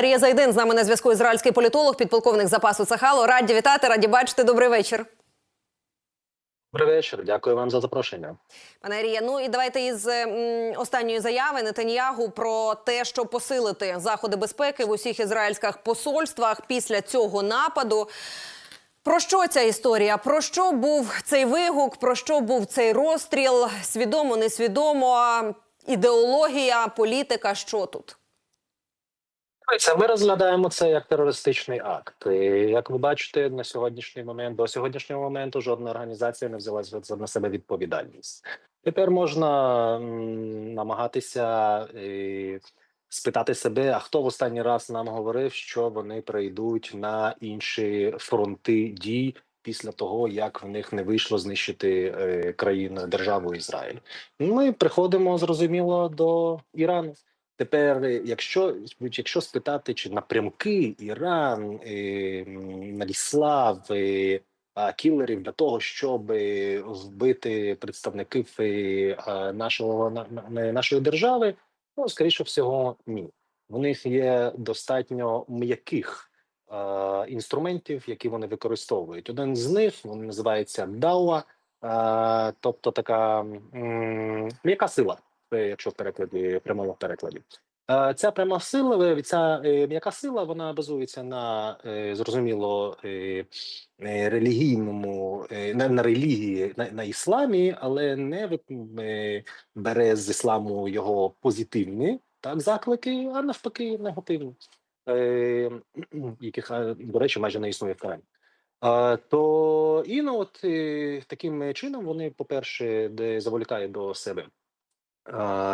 Рія Зайдин з нами на зв'язку ізраїльський політолог, підполковник запасу Цахало. Раді вітати, раді бачити. Добрий вечір. Добрий вечір. Дякую вам за запрошення. Пане Рія, ну і давайте із м, останньої заяви Нетаньягу про те, що посилити заходи безпеки в усіх ізраїльських посольствах після цього нападу. Про що ця історія? Про що був цей вигук? Про що був цей розстріл? Свідомо, несвідомо, ідеологія, політика. Що тут? Це ми розглядаємо це як терористичний акт. І, як ви бачите, на сьогоднішній момент до сьогоднішнього моменту жодна організація не взяла на себе відповідальність. Тепер можна намагатися е, спитати себе, а хто в останній раз нам говорив, що вони прийдуть на інші фронти дій після того, як в них не вийшло знищити е, країну державу Ізраїль. Ми приходимо зрозуміло до Ірану. Тепер, е, якщо якщо спитати, чи напрямки Іран е, надіслав е, кілерів для того, щоб вбити представників нашого на, на- нашої держави, ну скоріше всього, ні. В них є достатньо м'яких е, інструментів, які вони використовують. Один з них він називається DAWA, е, тобто така м'яка сила якщо в перекладі прямому перекладі. Е, Ця пряма сила, ця е, м'яка сила, вона базується на е, зрозуміло релігійному, на, на релігії, на, на ісламі, але не бере з ісламу його позитивні так заклики, а навпаки, негативні, яких до речі майже не існує в Корані. То і ну, от таким чином вони, по-перше, де заволікають до себе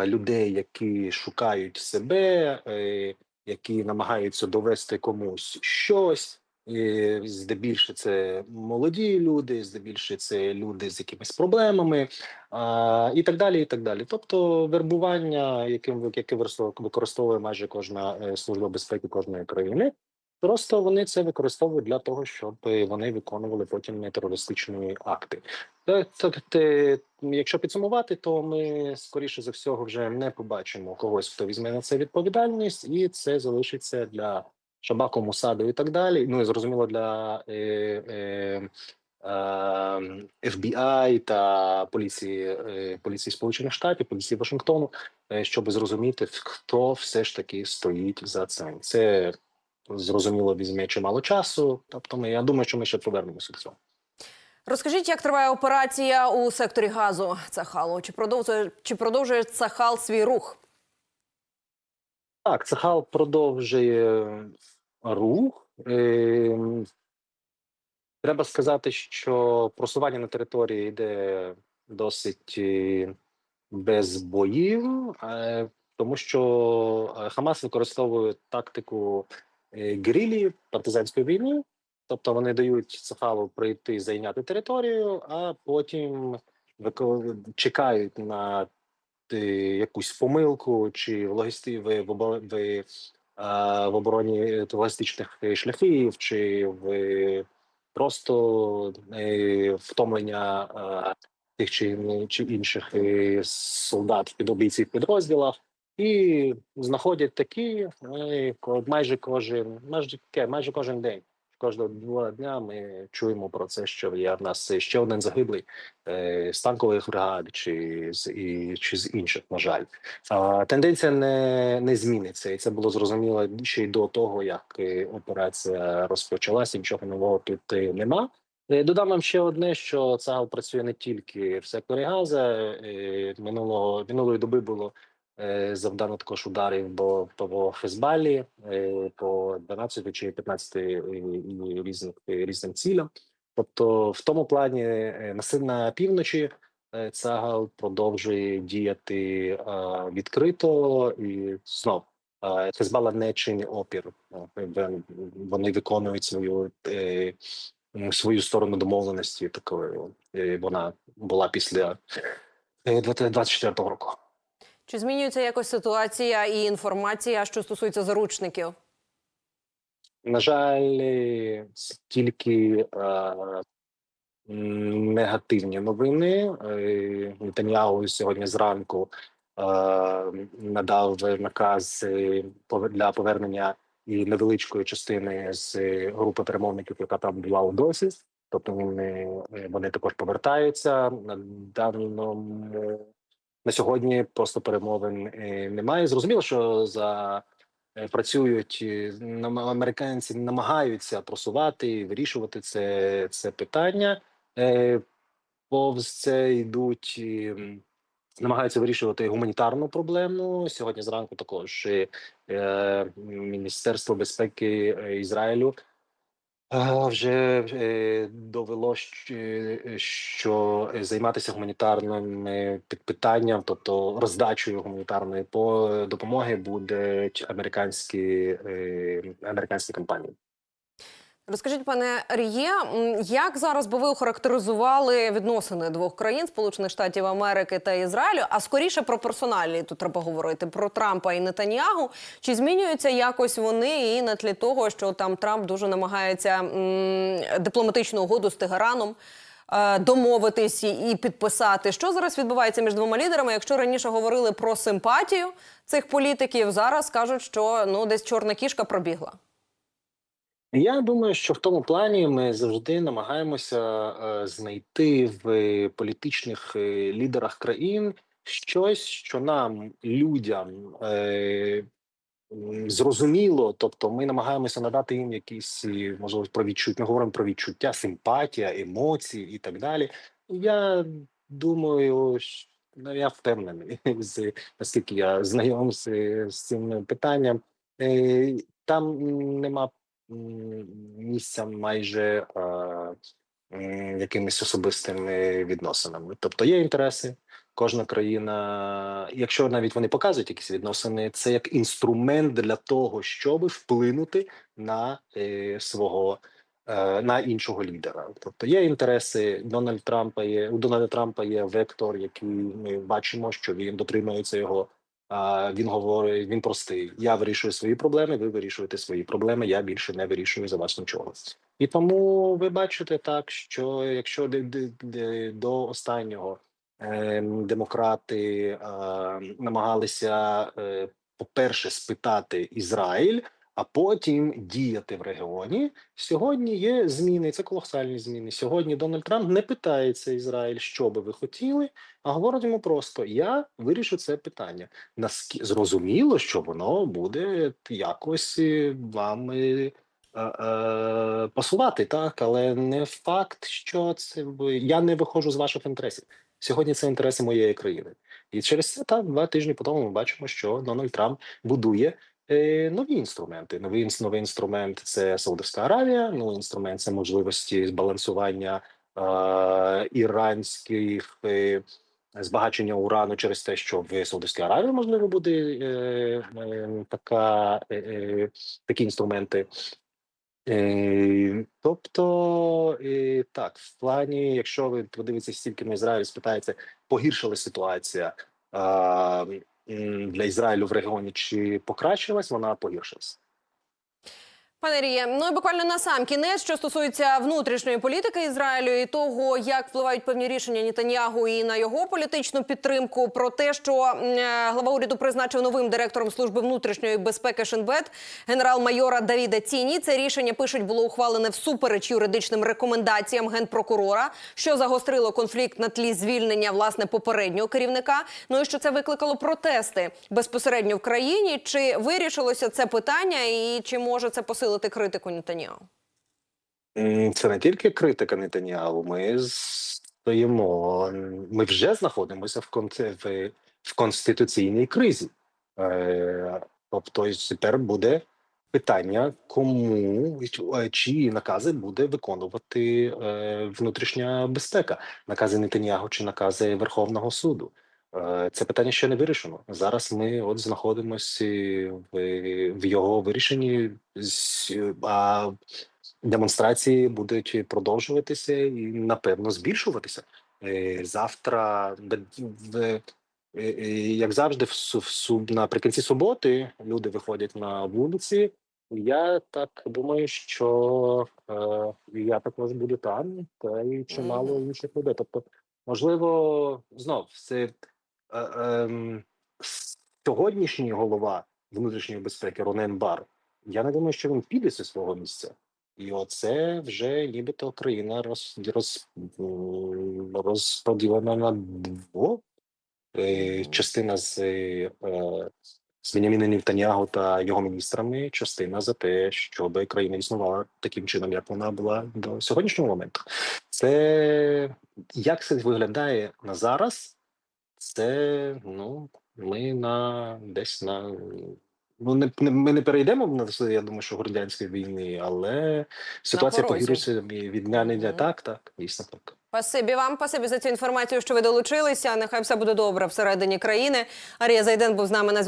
людей, які шукають себе, е, які намагаються довести комусь щось. І здебільше це молоді люди, здебільше це люди з якимись проблемами, а, і так далі. І так далі. Тобто, вербування, яким яке використовує використовує майже кожна е, служба безпеки кожної країни. Просто вони це використовують для того, щоб вони виконували потім терористичні акти. Та- якщо підсумувати, то ми скоріше за всього вже не побачимо когось, хто візьме на це відповідальність, і це залишиться для Шабаку, Мусаду і так далі. Ну і зрозуміло для е, е, е, FBI та поліції е, поліції Сполучених Штатів, поліції Вашингтону, е, щоб зрозуміти, хто все ж таки стоїть за цим. Це зрозуміло візьме чимало часу. Тобто, ми я думаю, що ми ще повернемося до цього. Розкажіть, як триває операція у секторі газу Цахалу? Чи продовжує чи продовжує Цахал свій рух? Так, Цехал продовжує рух. Ем, Треба сказати, що просування на території йде досить е, без боїв, е, тому що е, Хамас використовує тактику е, герилі партизанської війни. Тобто вони дають Цехалу прийти зайняти територію, а потім чекають на е, якусь помилку чи в логісті в, в, в, е, в обороні логістичних шляхів, чи в просто втомлення тих чи, інших солдат в підобійці в підрозділах. І знаходять такі е, майже кожен, майже майже кожен день. Кожного два дня ми чуємо про це, що є в нас ще один загиблий е, з танкових бригад чи з і чи з інших, на жаль. А, тенденція не, не зміниться, і це було зрозуміло ще й до того, як е, операція розпочалася. Нічого нового тут е, нема. Е, Додам вам ще одне, що ЦАГ працює не тільки в секторі Газа. Е, Минулого минулої доби було е, завдано також ударів бо по Хезбалі, е, по 12 чи 15 е, різних е, різним цілям. Тобто, в тому плані е, на півночі е, Цагал продовжує діяти е, відкрито і знов. е, Хезбала не чинить опір. Е, Вони виконують свою е, свою сторону домовленості. Такою е, вона була після е, 24-го року. Чи змінюється якось ситуація і інформація, що стосується заручників? На жаль, е, це тільки е, негативні новини. Е, сьогодні зранку е, надав наказ е, для повернення і невеличкої частини з групи перемовників, яка там була у досі. Тобто вони, вони також повертаються на даному на сьогодні. Просто перемовин е, немає. Зрозуміло, що за е, працюють е, американці, намагаються просувати і вирішувати це, це питання. Повз це йдуть. намагаються вирішувати гуманітарну проблему. Сьогодні зранку також Міністерство безпеки Ізраїлю е, вже е, довело, що, е, що займатися гуманітарним е, питанням, тобто роздачею гуманітарної по- допомоги, будуть американські е, американські компанії. Розкажіть, пане Ріє, як зараз би ви охарактеризували відносини двох країн Сполучених Штатів Америки та Ізраїлю? А скоріше про персоналі тут треба говорити про Трампа і Нетаньягу. Чи змінюються якось вони і на тлі того, що там Трамп дуже намагається м, дипломатичну угоду з Тегераном? е, Домовитись і підписати, що зараз відбувається між двома лідерами. Якщо раніше говорили про симпатію цих політиків, зараз кажуть, що ну десь чорна кішка пробігла. Я думаю, що в тому плані ми завжди намагаємося е, знайти в політичних е, лідерах країн щось, що нам, людям, е, зрозуміло. Тобто, ми намагаємося надати їм якісь можливо про відчуття. Ми говоримо про відчуття, симпатія, емоції і так далі. Я думаю, що- ну, я впевнений, з наскільки я знайом з, цим питанням. Там нема місця майже якимись особистими відносинами. Тобто є інтереси. Кожна країна, якщо навіть вони показують якісь відносини, це як інструмент для того, щоб вплинути на е, свого е, на іншого лідера. Тобто є інтереси Дональд Трампа. Є у Дональда Трампа є вектор, який ми бачимо, що він дотримується його. Він говорить: він простий. Я вирішую свої проблеми. Ви вирішуєте свої проблеми. Я більше не вирішую за вас нічого. І тому ви бачите так, що якщо до останнього ем, демократи намагалися, е, по-перше, спитати Ізраїль, а потім діяти в регіоні. Сьогодні є зміни. Це колосальні зміни. Сьогодні Дональд Трамп не питається Ізраїль, що би ви хотіли, а говорить йому просто: я вирішу це питання. Наскі зрозуміло, що воно буде якось е, вам. е, е, е, Пасувати так, але не факт, що це я не виходжу з ваших інтересів. Сьогодні це інтереси моєї країни, і через це так два тижні по тому ми бачимо, що Дональд Трамп будує е, нові інструменти. Новий новий інструмент це Саудовська Аравія. Новий інструмент це можливості збалансування е, іранських е, збагачення урану через те, що в Саудовській Аравії можливо буде е, е, така е, е, такі інструменти. Е, тобто, е, так, в плані, якщо ви подивитеся стільки на Ізраїль, спитаєте, погіршила ситуація м, для Ізраїлю в регіоні, чи покращилась, вона погіршилась. Пане Ріє, ну і буквально на сам кінець, що стосується внутрішньої політики Ізраїлю і того, як впливають певні рішення Нетаньягу і на його політичну підтримку, про те, що е, глава уряду призначив новим директором служби внутрішньої безпеки Шенбет генерал-майора Давіда Ціні. Це рішення пишуть було ухвалене всупереч юридичним рекомендаціям генпрокурора, що загострило конфлікт на тлі звільнення власне попереднього керівника. Ну і що це викликало протести безпосередньо в країні. Чи вирішилося це питання, і чи може це посилити критику Нетаньягу? Це не тільки критика Нетаньягу. Ми стоїмо. Ми вже знаходимося в конце- в, конституційній кризі. Е, тобто тепер буде питання, кому чиї накази буде виконувати е, внутрішня безпека, накази Нетаньягу чи накази Верховного суду. Е, Це питання ще не вирішено. Зараз ми от знаходимося в, в його вирішенні. А демонстрації будуть продовжуватися і напевно збільшуватися. Е, Завтра, е, як завжди, наприкінці суботи люди виходять на вулиці. Я так думаю, що я також буду там, та й чимало інших людей. Тобто, можливо, знов це е, ем, сьогоднішній голова внутрішньої безпеки Ронен Бар я не думаю, що він піде зі свого місця. І оце вже нібито країна роз, роз, розподілена на двох. Е, частина з, е, з Беняміном Нівтанягу та його міністрами, частина за те, щоб країна існувала таким чином, як вона була до сьогоднішнього моменту. Це як це виглядає на зараз? Це ну ми на десь на ну не, не ми не перейдемо на це, я думаю, що гордянської війни, але ситуація погіршується від дня дня. Мгм. Так, так, дійсно так. Спасибі вам, спасибі за цю інформацію, що ви долучилися. Нехай все буде добре всередині країни. Арія Зайден був з нами на